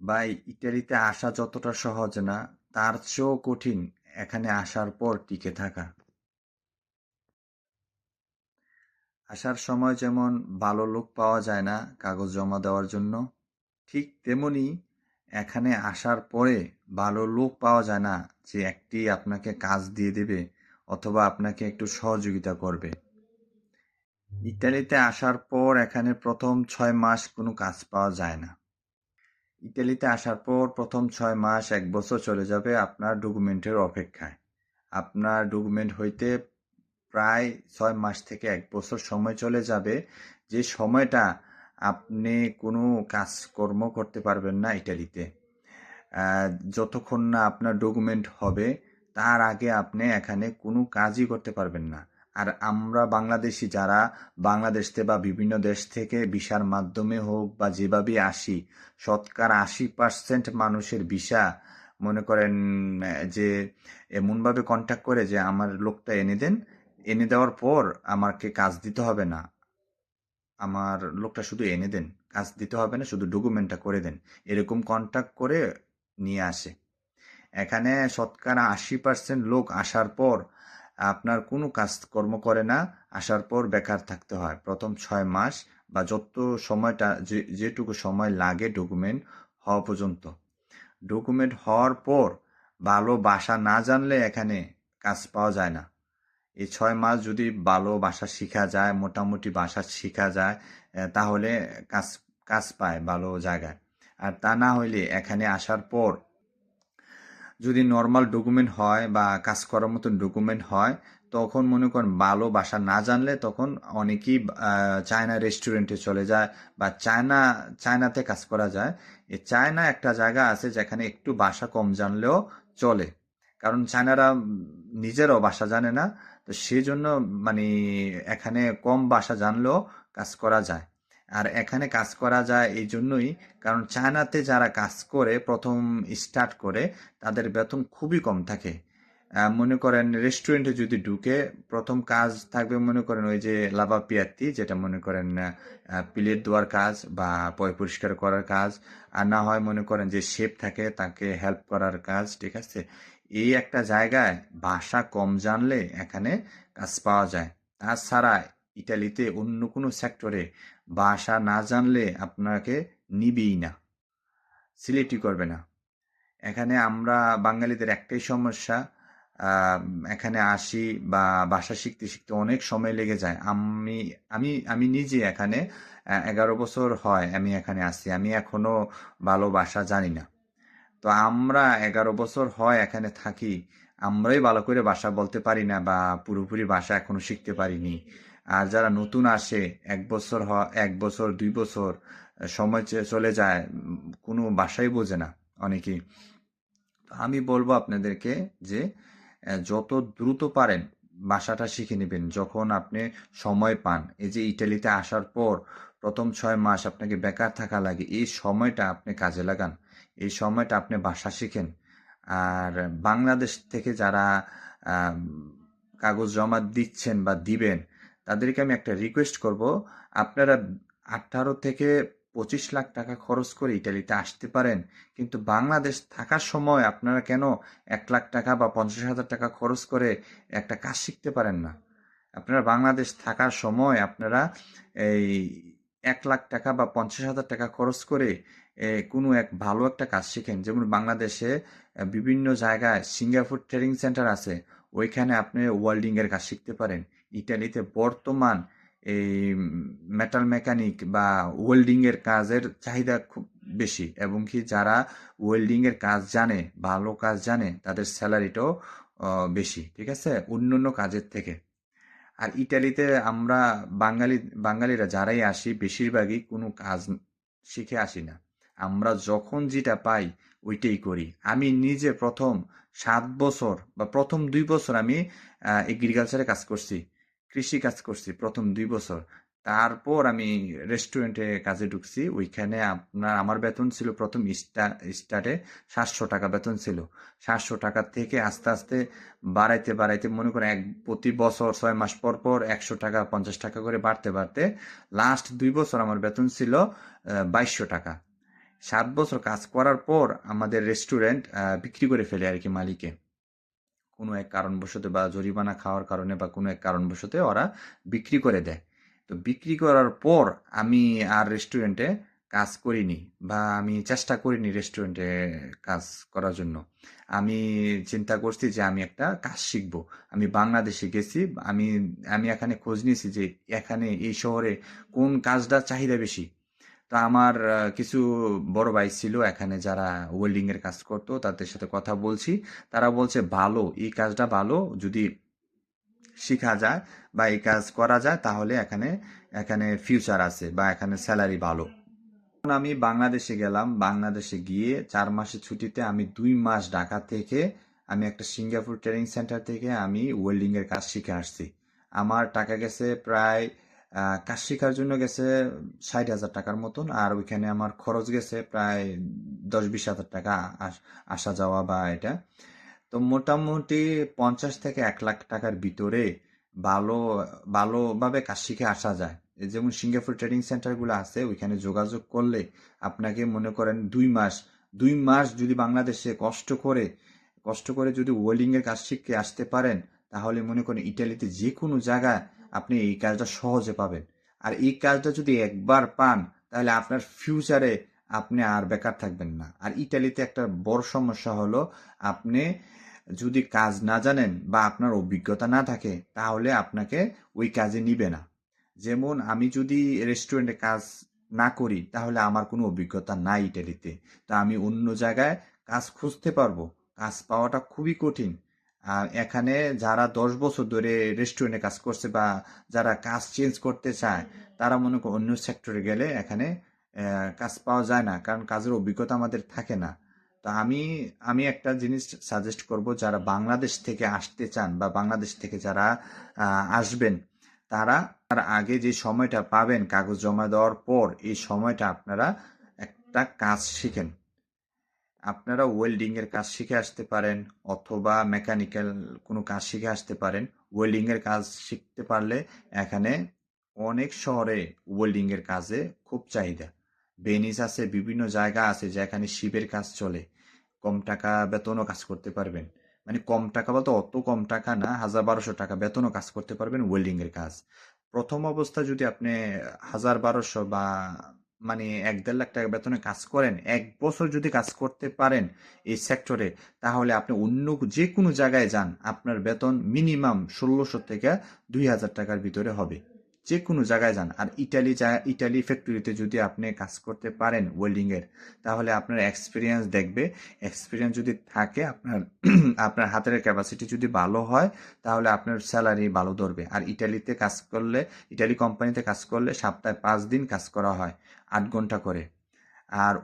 ভাই ইটালিতে আসা যতটা সহজ না, তার চেয়েও কঠিন এখানে আসার পর টিকে থাকা। আসার সময় যেমন ভালো লোক পাওয়া যায় না কাগজ জমা দেওয়ার জন্য, ঠিক তেমনি এখানে আসার পরে ভালো লোক পাওয়া যায় না যে একটি আপনাকে কাজ দিয়ে দেবে অথবা আপনাকে একটু সহযোগিতা করবে। ইটালিতে আসার পর এখানে প্রথম ছয় মাস কোনো কাজ পাওয়া যায় না। ইটালিতে আসার পর প্রথম ছয় মাস এক বছর চলে যাবে আপনার ডকুমেন্টের অপেক্ষায়। আপনার ডকুমেন্ট হইতে প্রায় ছয় মাস থেকে এক বছর সময় চলে যাবে। যে সময়টা আপনি কোনো কাজকর্ম করতে পারবেন না ইটালিতে যতক্ষণ না আপনার ডকুমেন্ট হবে, তার আগে আপনি এখানে কোনো কাজই করতে পারবেন না। আর আমরা বাংলাদেশি যারা বাংলাদেশ থেকে বা বিভিন্ন দেশ থেকে ভিসার মাধ্যমে হোক বা যেভাবে আসি, শতকরা আশি পার্সেন্ট মানুষের ভিসা মনে করেন যে এমনভাবে কন্ট্যাক্ট করে যে আমার লোকটা এনে দেন, এনে দেওয়ার পর আমাকে কাজ দিতে হবে না। আমার লোকটা শুধু এনে দেন, কাজ দিতে হবে না, শুধু ডকুমেন্টটা করে দেন, এরকম কন্ট্যাক্ট করে নিয়ে আসে। এখানে শতকরা আশি পার্সেন্ট লোক আসার পর আপনার কোনো কাজকর্ম করে না, আসার পর বেকার থাকতে হয়। প্রথম ছয় মাস বা যত সময়টা যেটুকু সময় লাগে ডকুমেন্ট হওয়া পর্যন্ত। ডকুমেন্ট হওয়ার পর ভালো বাসা না জানলে এখানে কাজ পাওয়া যায় না। এই ছয় মাস যদি ভালো ভাষা শেখা যায়, মোটামুটি বাসা শেখা যায় তাহলে কাজ কাজ পায় ভালো জায়গায়। আর তা না হইলে এখানে আসার পর যদি নর্মাল ডকুমেন্ট হয় বা কাজ করার মতন ডকুমেন্ট হয়, তখন মনে করেন ভালো ভাষা না জানলে তখন অনেকেই চায়না রেস্টুরেন্টে চলে যায় বা চায়না চায়নাতে কাজ করা যায়। এ চায়না একটা জায়গা আছে যেখানে একটু ভাষা কম জানলেও চলে। কারণ চায়নারা নিজেরও ভাষা জানে না। তো সেই জন্য মানে এখানে কম ভাষা জানলেও কাজ করা যায়। আর এখানে কাজ করা যায় এই জন্যই, কারণ চায়নাতে যারা কাজ করে, প্রথম স্টার্ট করে, তাদের বেতন খুবই কম থাকে। মনে করেন রেস্টুরেন্টে যদি ঢুকে, প্রথম কাজ থাকবে মনে করেন ওই যে লাভা পিয়াত্তি যেটা মনে করেন প্লেট দেওয়ার কাজ বা পয় পরিষ্কার করার কাজ, আর না হয় মনে করেন যে শেপ থাকে, তাকে হেল্প করার কাজ, ঠিক আছে? এই একটা জায়গায় ভাষা কম জানলে এখানে কাজ পাওয়া যায়। তাছাড়া ইটালিতে অন্য কোনো সেক্টরে ভাষা না জানলে আপনাকে নিবেই না, সিলেক্টই করবে না। এখানে আমরা বাঙালিদের একটাই সমস্যা এখানে আসি বা ভাষা শিখতে শিখতে অনেক সময় লেগে যায়। আমি আমি আমি নিজে এখানে এগারো বছর হয় আমি এখানে আসি, আমি এখনও ভালো ভাষা জানি না। তো আমরা এগারো বছর হয় এখানে থাকি, আমরাই ভালো করে ভাষা বলতে পারি না বা পুরোপুরি ভাষা এখনও শিখতে পারিনি। আর যারা নতুন আসে, এক বছর হ এক বছর, দুই বছর সময় চলে যায় কোনো বাসাই বোঝে না অনেকেই। আমি বলব আপনাদেরকে যে যত দ্রুত পারেন ভাষাটা শিখে নেবেন। যখন আপনি সময় পান, এই যে ইটালিতে আসার পর প্রথম ছয় মাস আপনাকে বেকার থাকা লাগে, এই সময়টা আপনি কাজে লাগান। এই সময়টা আপনি ভাষা শিখেন। আর বাংলাদেশ থেকে যারা কাগজ জমা দিচ্ছেন বা দিবেন তাদেরকে আমি একটা রিকোয়েস্ট করব, আপনারা আঠারো থেকে পঁচিশ লাখ টাকা খরচ করে ইটালিতে আসতে পারেন, কিন্তু বাংলাদেশ থাকার সময় আপনারা কেন এক লাখ টাকা বা পঞ্চাশ হাজার টাকা খরচ করে একটা কাজ শিখতে পারেন না? আপনারা বাংলাদেশ থাকার সময় আপনারা এই এক লাখ টাকা বা পঞ্চাশ হাজার টাকা খরচ করে কোনো এক ভালো একটা কাজ শিখেন। যেমন বাংলাদেশে বিভিন্ন জায়গায় সিঙ্গাপুর ট্রেনিং সেন্টার আছে। ওইখানে আপনি ওয়েল্ডিংয়ের কাজ শিখতে পারেন। ইটালিতে বর্তমান এই মেটাল মেকানিক বা ওয়েল্ডিংয়ের কাজের চাহিদা খুব বেশি এবং কি যারা ওয়েল্ডিংয়ের কাজ জানে, ভালো কাজ জানে, তাদের স্যালারিটাও বেশি, ঠিক আছে? অন্য অন্য কাজের থেকে। আর ইটালিতে আমরা বাঙালি, বাঙালিরা যারাই আসি, বেশিরভাগই কোনো কাজ শিখে আসি না। আমরা যখন যেটা পাই, ওইটাই করি। আমি নিজে প্রথম সাত বছর বা প্রথম দুই বছর আমি এগ্রিকালচারে কাজ করছি, কৃষি কাজ করছি প্রথম দুই বছর। তারপর আমি রেস্টুরেন্টে কাজে ঢুকছি, ওইখানে আপনার আমার বেতন ছিল প্রথম স্টার্টে সাতশো টাকা বেতন ছিল। সাতশো টাকা থেকে আস্তে আস্তে বাড়াইতে বাড়াইতে মনে করেন এক, প্রতি বছর ছয় মাস পর পর একশো টাকা, পঞ্চাশ টাকা করে বাড়তে বাড়তে লাস্ট দুই বছর আমার বেতন ছিল বাইশশো টাকা। সাত বছর কাজ করার পর আমাদের রেস্টুরেন্ট বিক্রি করে ফেলে আর কি মালিকে কোনো এক কারণবশত বা জরিমানা খাওয়ার কারণে বা কোনো এক কারণবশত ওরা বিক্রি করে দেয়। তো বিক্রি করার পর আমি আর রেস্টুরেন্টে কাজ করিনি বা আমি চেষ্টা করিনি রেস্টুরেন্টে কাজ করার জন্য। আমি চিন্তা করছি যে আমি একটা কাজ শিখব। আমি বাংলাদেশে গেছি, আমি আমি এখানে খোঁজ নিয়েছি যে এখানে এই শহরে কোন কাজটা চাহিদা বেশি। তো আমার কিছু বড় ভাই ছিল এখানে যারা ওয়েল্ডিং এর কাজ করতো, তাদের সাথে কথা বলছি। তারা বলছে, ভালো, এই কাজটা ভালো, যদি শেখা যায় বা এই কাজ করা যায়, তাহলে এখানে এখানে ফিউচার আছে বা এখানে স্যালারি ভালো। আমি বাংলাদেশে গেলাম, বাংলাদেশে গিয়ে চার মাসের ছুটিতে আমি দুই মাস ঢাকা থেকে আমি একটা সিঙ্গাপুর ট্রেনিং সেন্টার থেকে আমি ওয়েল্ডিং এর কাজ শিখে আসছি। আমার টাকা গেছে প্রায় কাজ শেখার জন্য গেছে ষাট হাজার টাকার মতন, আর ওইখানে আমার খরচ গেছে প্রায় দশ বিশ হাজার টাকা আস- যাওয়া বা এটা। তো মোটামুটি পঞ্চাশ থেকে এক লাখ টাকার ভিতরে ভালো, ভালোভাবে কাজ শিখে আসা যায়। যেমন সিঙ্গাপুর ট্রেনিং সেন্টারগুলো আছে, ওইখানে যোগাযোগ করলে আপনাকে মনে করেন দুই মাস দুই মাস যদি বাংলাদেশে কষ্ট করে কষ্ট করে যদি ওয়েল্ডিং এর কাজ শিখে আসতে পারেন, তাহলে মনে করেন ইটালিতে যে কোনো জায়গায় আপনি এই কাজটা সহজে পাবেন। আর এই কাজটা যদি একবার পান, তাহলে আপনার ফিউচারে আপনি আর বেকার থাকবেন না। আর ইটালিতে একটা বড় সমস্যা হলো, আপনি যদি কাজ না জানেন বা আপনার অভিজ্ঞতা না থাকে, তাহলে আপনাকে ওই কাজে নিবে না। যেমন আমি যদি রেস্টুরেন্টে কাজ না করি, তাহলে আমার কোনো অভিজ্ঞতা নাই ইটালিতে তা আমি অন্য জায়গায় কাজ খুঁজতে পারব। কাজ পাওয়াটা খুবই কঠিন। এখানে যারা দশ বছর ধরে রেস্টুরেন্টে কাজ করছে বা যারা কাজ চেঞ্জ করতে চায়, তারা মনে করো অন্য সেক্টরে গেলে এখানে কাজ পাওয়া যায় না। কারণ কাজের অভিজ্ঞতা আমাদের থাকে না। তো আমি আমি একটা জিনিস সাজেস্ট করব, যারা বাংলাদেশ থেকে আসতে চান বা বাংলাদেশ থেকে যারা আসবেন, তারা, তার আগে যে সময়টা পাবেন কাগজ জমা দেওয়ার পর, এই সময়টা আপনারা একটা কাজ শিখেন। আপনারা ওয়েল্ডিং এর কাজ শিখে আসতে পারেন অথবা মেকানিক্যাল কোনো কাজ শিখে আসতে পারেন। ওয়েল্ডিং এর কাজ শিখতে পারলে এখানে অনেক শহরে ওয়েল্ডিং এর কাজে খুব চাহিদা। ভেনিস আছে, বিভিন্ন জায়গা আছে যেখানে শিবের কাজ চলে। কম টাকা বেতনও কাজ করতে পারবেন। মানে কম টাকা বলতে অত কম টাকা না, হাজার বারোশো টাকা বেতনও কাজ করতে পারবেন ওয়েল্ডিং এর কাজ। প্রথম অবস্থা যদি আপনি হাজার বারোশো বা মানে এক দেড় লাখ টাকা বেতনে কাজ করেন, এক বছর যদি কাজ করতে পারেন এই সেক্টরে তাহলে আপনি অন্য যে কোনো জায়গায় যান, আপনার বেতন মিনিমাম ষোলোশো থেকে দুই হাজার টাকার ভিতরে হবে। যে কোনো জায়গায় যান। আর ইটালি ইটালি ফ্যাক্টরিতে যদি আপনি কাজ করতে পারেন ওয়েল্ডিংয়ের তাহলে আপনার এক্সপিরিয়েন্স দেখবে। এক্সপিরিয়েন্স যদি থাকে, আপনার আপনার হাতের ক্যাপাসিটি যদি ভালো হয়, তাহলে আপনার স্যালারি ভালো ধরবে। আর ইটালিতে কাজ করলে, ইটালি কোম্পানিতে কাজ করলে সপ্তাহে পাঁচ দিন কাজ করা হয়। আট ঘণ্টা করে। আর